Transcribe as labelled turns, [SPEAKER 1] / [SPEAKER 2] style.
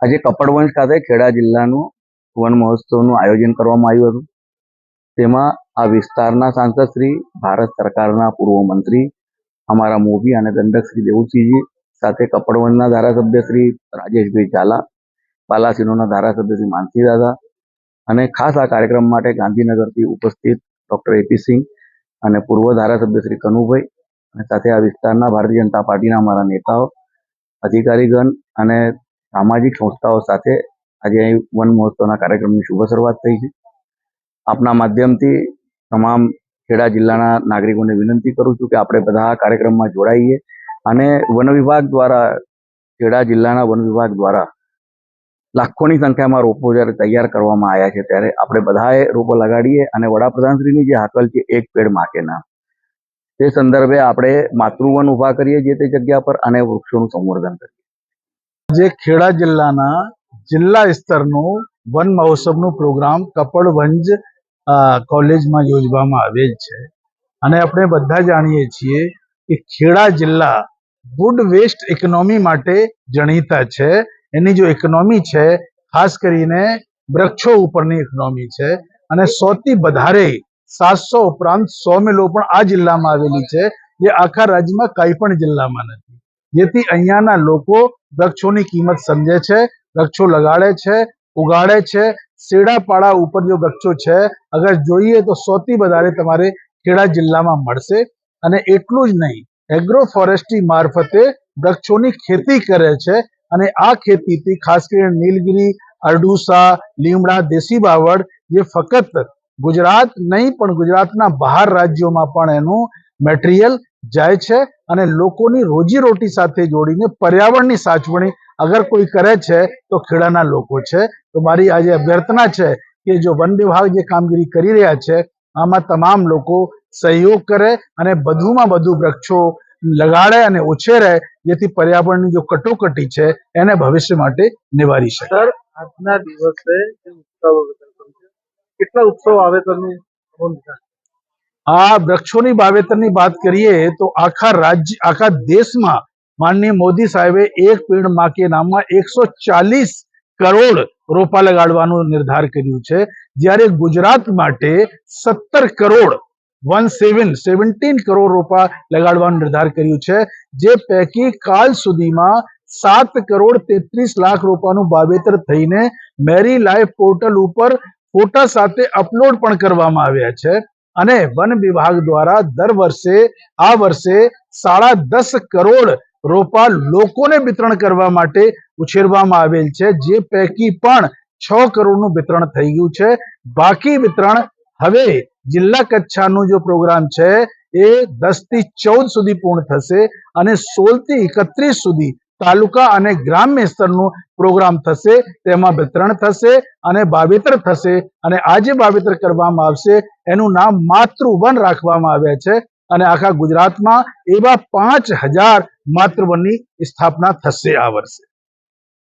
[SPEAKER 1] આજે
[SPEAKER 2] કપડવંશ ખાતે ખેડા જિલ્લાનું વન મહોત્સવનું આયોજન કરવામાં આવ્યું હતું. તેમાં આ વિસ્તારના સાંસદ શ્રી, ભારત સરકારના પૂર્વ મંત્રી, અમારા મોભી અને દંડક શ્રી દેવુસિંહજી સાથે કપડવંશના ધારાસભ્ય શ્રી રાજેશભાઈ ઝાલા પાલાસીનોના ધારાસભ્ય શ્રી માનસી દાદા અને ખાસ આ કાર્યક્રમ માટે ગાંધીનગરથી ઉપસ્થિત ડોક્ટર એપી સિંહ અને પૂર્વ ધારાસભ્ય શ્રી કનુભાઈ અને સાથે આ વિસ્તારના ભારતીય જનતા પાર્ટીના અમારા નેતાઓ અધિકારીગણ અને સામાજિક સંસ્થાઓ સાથે આજે અહીં વન મહોત્સવના કાર્યક્રમની શુભ શરૂઆત થઈ છે. આપના માધ્યમથી તમામ ખેડા જિલ્લાના નાગરિકોને વિનંતી કરું છું કે આપણે બધા આ કાર્યક્રમમાં જોડાઈએ અને વન વિભાગ દ્વારા, ખેડા જિલ્લાના વન વિભાગ દ્વારા લાખોની સંખ્યામાં રોપો જ્યારે તૈયાર કરવામાં આવ્યા છે, ત્યારે આપણે બધાએ રોપો લગાડીએ અને વડાપ્રધાનશ્રીની જે હાકલ છે, એક પેડ માકે નામ તે સંદર્ભે આપણે માતૃવન ઊભા કરીએ જે તે જગ્યા પર અને વૃક્ષોનું સંવર્ધન કરીએ.
[SPEAKER 3] જે ખેડા જિલ્લાના જિલ્લા સ્તરનું વન મહોત્સવનું પ્રોગ્રામ કપડવંજ કોલેજમાં યોજવામાં આવેલ છે. અને આપણે બધા જાણીએ છીએ કે ખેડા જિલ્લા વુડ વેસ્ટ ઇકોનોમી માટે જાણીતા છે. એની જો ઇકોનોમી છે, ખાસ કરીને વૃક્ષો ઉપરની ઇકોનોમી છે. અને સૌથી વધારે સાતસો ઉપરાંત સો મિલો પણ આ જિલ્લામાં આવેલી છે. જે આખા રાજ્યમાં કઈ પણ જિલ્લામાં નથી. જેથી અહીંયાના લોકો વૃક્ષોની કિંમત સમજે છે, વૃક્ષો લગાડે છે, ઉગાડે છે. શેડાપાડા ઉપર જો વૃક્ષો છે, અગર જોઈએ તો સૌથી વધારે તમારે ખેડા જિલ્લામાં મળશે. અને એટલું જ નહીં એગ્રો ફોરેસ્ટ્રી મારફતે વૃક્ષોની ખેતી કરે છે. અને આ ખેતીથી ખાસ કરીને નીલગિરી, અરડુસા, લીમડા, દેશી બાવળ જે ફક્ત ગુજરાત નહીં, પણ ગુજરાતના બહાર રાજ્યોમાં પણ એનું મટીરિયલ જાય છે અને લોકોની રોજીરોટી સાથે જોડીને પર્યાવરણની સાચવણી અગર કોઈ કરે છે, તો ખેડાના લોકો છે. તો મારી આજે અભ્યર્થના છે કે જો વન વિભાગ જે કામગીરી કરી રહ્યા છે, આમાં તમામ લોકો સહયોગ કરે અને વધુમાં વધુ વૃક્ષો લગાડે અને ઉછેરે, જેથી પર્યાવરણની જો કટોકટી છે, એને ભવિષ્ય માટે નિવારી શકે.
[SPEAKER 1] આજના દિવસે કેટલા ઉત્સવ વાવેતરની
[SPEAKER 3] આ વૃક્ષોની વાવેતરની વાત કરીએ તો આખા રાજ્ય, આખા દેશમાં માનનીય મોદી સાહેબે એક પેડ માકે નામમાં એકસો કરોડ રોપા લગાડવાનો નિર્ધાર કર્યું છે. જ્યારે ગુજરાત માટે સત્તર crore, one seven, seventeen crore રોપા લગાડવાનો નિર્ધાર કર્યું છે. જે પૈકી કાલ સુધીમાં સાત કરોડ તેત્રીસ લાખ રોપાનું વાવેતર થઈને મેરી લાઈફ પોર્ટલ ઉપર ફોટા સાથે અપલોડ પણ કરવામાં આવ્યા છે અને વન વિભાગ દ્વારા દર વર્ષે, આ વર્ષે સાડા દસ કરોડ રોપા લોકોને વિતરણ કરવા માટે ઉછેરવામાં આવેલ છે, જે પૈકી પણ છ કરોડનું વિતરણ થઈ ગયું છે. બાકી વિતરણ હવે જિલ્લા કચ્છાનું જો પ્રોગ્રામ છે, એ દસથી ચૌદ સુધી પૂર્ણ થશે અને સોળથી એકત્રીસ સુધી તાલુકા અને ગ્રામ્ય સ્તરનું પ્રોગ્રામ થશે. તેમાં વિતરણ થશે અને વાવેતર થશે અને આ જે વાવેતર કરવામાં આવશે એનું નામ માતૃવન રાખવામાં આવ્યા છે અને આખા ગુજરાતમાં એવા પાંચ હજાર માતૃવનની સ્થાપના થશે આ વર્ષે.